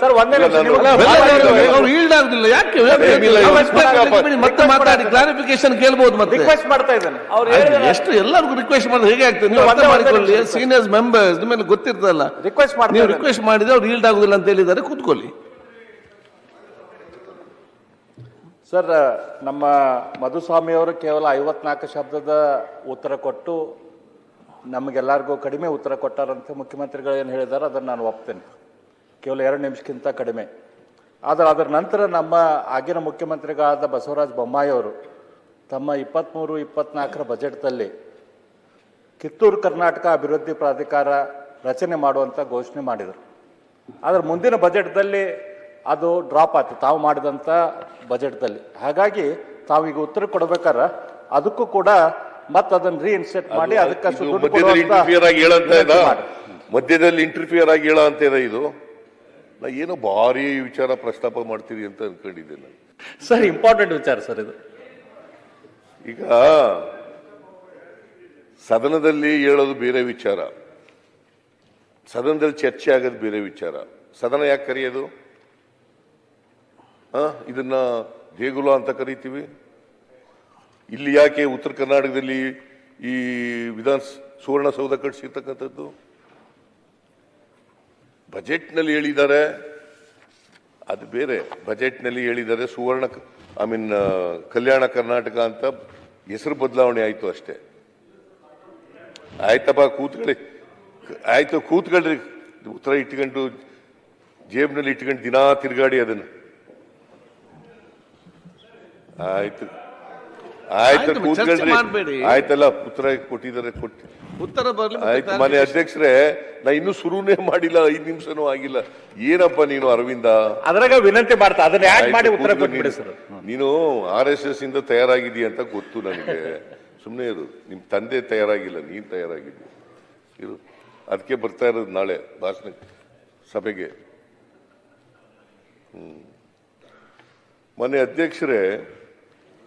Sir, ಒಂದೇ yield ಆಗುದಿಲ್ಲ ಯಾಕೆ ಮಾಡಿ ಮತ್ತೆ ಮಾತಾಡಿ ಕ್ಲಾರಿಫಿಕೇಶನ್ ಕೇಳ್ಬೋದು ಮತ್ತೆ. ರಿಕ್ವೆಸ್ಟ್ ಮಾಡ್ತಾ ಇದ್ದಾನೆ. ಅವ್ರು ಎಷ್ಟು ಎಲ್ಲರಿಗೂ ರಿಕ್ವೆಸ್ಟ್ ಮಾಡಿದ್ರೆ ಹೇಗೆ ಆಗ್ತದೆ? ನೀವು ಅರ್ಥ ಮಾಡಿಕೊಳ್ಳಿ. ಸೀನಿಯರ್ಸ್ ಮೆಂಬರ್ಸ್ ನಿಮಗೆ ಗೊತ್ತಿರ್ತದಲ್ಲ. ರಿಕ್ವೆಸ್ಟ್ ಮಾಡ್ತಾ ನೀವು ರಿಕ್ವೆಸ್ಟ್ ಮಾಡಿದ್ರೆ ಅವ್ರು ಈಲ್ಡ್ ಆಗುದಿಲ್ಲ ಅಂತ ಹೇಳಿದ್ದಾರೆ. ಕೂತ್ಕೊಳ್ಳಿ. ಸರ್ ನಮ್ಮ ಮಧುಸ್ವಾಮಿ ಅವರು ಕೇವಲ ಐವತ್ನಾಲ್ಕು ಶಬ್ದದ ಉತ್ತರ ಕೊಟ್ಟು ನಮಗೆಲ್ಲರಿಗೂ ಕಡಿಮೆ ಉತ್ತರ ಕೊಟ್ಟಾರಂತೆ. ಮುಖ್ಯಮಂತ್ರಿಗಳು ಏನು ಹೇಳಿದ್ದಾರೆ ಅದನ್ನು ನಾನು ಒಪ್ತೇನೆ. ಕೇವಲ ಎರಡು ನಿಮಿಷಕ್ಕಿಂತ ಕಡಿಮೆ. ಆದರೆ ಅದರ ನಂತರ ನಮ್ಮ ಆಗಿನ ಮುಖ್ಯಮಂತ್ರಿಗಳಾದ ಬಸವರಾಜ ಬೊಮ್ಮಾಯಿಯವರು ತಮ್ಮ ಇಪ್ಪತ್ತ್ಮೂರು ಇಪ್ಪತ್ನಾಲ್ಕರ ಬಜೆಟ್ದಲ್ಲಿ ಕಿತ್ತೂರು ಕರ್ನಾಟಕ ಅಭಿವೃದ್ಧಿ ಪ್ರಾಧಿಕಾರ ರಚನೆ ಮಾಡುವಂಥ ಘೋಷಣೆ ಮಾಡಿದರು. ಆದರೆ ಮುಂದಿನ ಬಜೆಟ್ದಲ್ಲಿ ಅದು ಡ್ರಾಪ್ ಆಯ್ತು. ತಾವು ಮಾಡಿದಂಥ ಬಜೆಟ್ದಲ್ಲಿ. ಹಾಗಾಗಿ ತಾವೀಗ ಉತ್ತರ ಕೊಡ್ಬೇಕಾರೆ ಅದಕ್ಕೂ ಕೂಡ ಮತ್ತೆ ಅದನ್ನು ರೀಇನ್ಸೆಟ್ ಮಾಡಿ ಅದಕ್ಕೆ ಇದು ದುಡ್ಡು ಮಧ್ಯದಲ್ಲಿ ಕೊಡುವಂತ ಇಂಟರ್ಫಿಯರ್ ಆಗಿ ಹೇಳೋ ಅಂತ ವಿನಂತಿ ಮಧ್ಯದಲ್ಲಿ ಇಂಟರ್ಫಿಯರ್ ಆಗಿ ಹೇಳ ಅಂತ ಇದೆ ಇದು. ನಾ ಏನೋ ಭಾರಿ ವಿಚಾರ ಪ್ರಸ್ತಾಪ ಮಾಡ್ತೀರಿ ಅಂತ ಅನ್ಕೊಂಡಿದ್ದೆ ನಾನು. ಸರ್ ಇಂಪಾರ್ಟೆಂಟ್ ವಿಚಾರ ಸರ್ ಇದು. ಈಗ ಸದನದಲ್ಲಿ ಹೇಳೋದು ಬೇರೆ ವಿಚಾರ. ಸದನದಲ್ಲಿ ಚರ್ಚೆ ಆಗೋದು ಬೇರೆ ವಿಚಾರ. ಸದನ ಯಾಕೆ ಕರೆಯೋದು? ಇದನ್ನ ದೇಗುಲ ಅಂತ ಕರಿತೀವಿ. ಇಲ್ಲಿ ಯಾಕೆ ಉತ್ತರ ಕರ್ನಾಟಕದಲ್ಲಿ ಈ ವಿಧಾನ ಸುವರ್ಣಸೌಧ ಕಟ್ಟಿಸಿರ್ತಕ್ಕಂಥದ್ದು ಬಜೆಟ್ನಲ್ಲಿ ಹೇಳಿದ್ದಾರೆ. ಅದು ಬೇರೆ, ಬಜೆಟ್ನಲ್ಲಿ ಹೇಳಿದ್ದಾರೆ ಸುವರ್ಣ ಐ ಮೀನ್ ಕಲ್ಯಾಣ ಕರ್ನಾಟಕ ಅಂತ ಹೆಸರು ಬದಲಾವಣೆ ಆಯಿತು ಅಷ್ಟೇ. ಆಯ್ತಪ್ಪ, ಕೂತ್ಕೊಳ್ಳಿ. ಆಯ್ತು ಕೂತ್ಕೊಳ್ರಿ ಉತ್ತರ ಇಟ್ಕೊಂಡು, ಜೇಬ್ನಲ್ಲಿ ಇಟ್ಕೊಂಡು ದಿನಾ ತಿರುಗಾಡಿ ಅದನ್ನು. ಆಯ್ತು. ಆಯ್ತು ಕೂತ್ಕೊಳ್ರಿ. ಆಯ್ತಲ್ಲ ಉತ್ತರ ಕೊಟ್ಟಿದ್ದಾರೆ ಕೊಟ್ಟು. ಉತ್ತರ ಬರ್ಲಿ ಆಯ್ತು ಮನೆ ಅಧ್ಯಕ್ಷರೇ ನಾ ಇನ್ನು ಶುರುನೇ ಮಾಡಿಲ್ಲ ಐದ್ ನಿಮಿಷನೂ ಆಗಿಲ್ಲ. ಏನಪ್ಪ ನೀನು ಅರವಿಂದ? ಅದ್ರಾಗ ವಿನಂತಿ ಮಾಡ್ತಾ ಅದನ್ನ ಯಾಕೆ ಮಾಡಿ ಉತ್ತರ ಕೊಟ್ಬಿಡಿ ನೀನು. ಸರ್. ನೀನು ಆರ್ ಎಸ್ ಎಸ್ ಇಂದ ತಯಾರಾಗಿದೀಯ ಅಂತ ಗೊತ್ತು ನನಗೆ. ಸುಮ್ಮನೆ ಇರು ನಿಮ್ ತಂದೆ ತಯಾರಾಗಿಲ್ಲ ನೀನ್ ತಯಾರಾಗಿದ್ದಿ. ಇರು. ಅದಕ್ಕೆ ಬರ್ತಾ ಇರೋದು ನಾಳೆ ಭಾಷಣ ಸಭೆಗೆ. ಹ್ಮ್. ಮನೆ ಅಧ್ಯಕ್ಷರೇ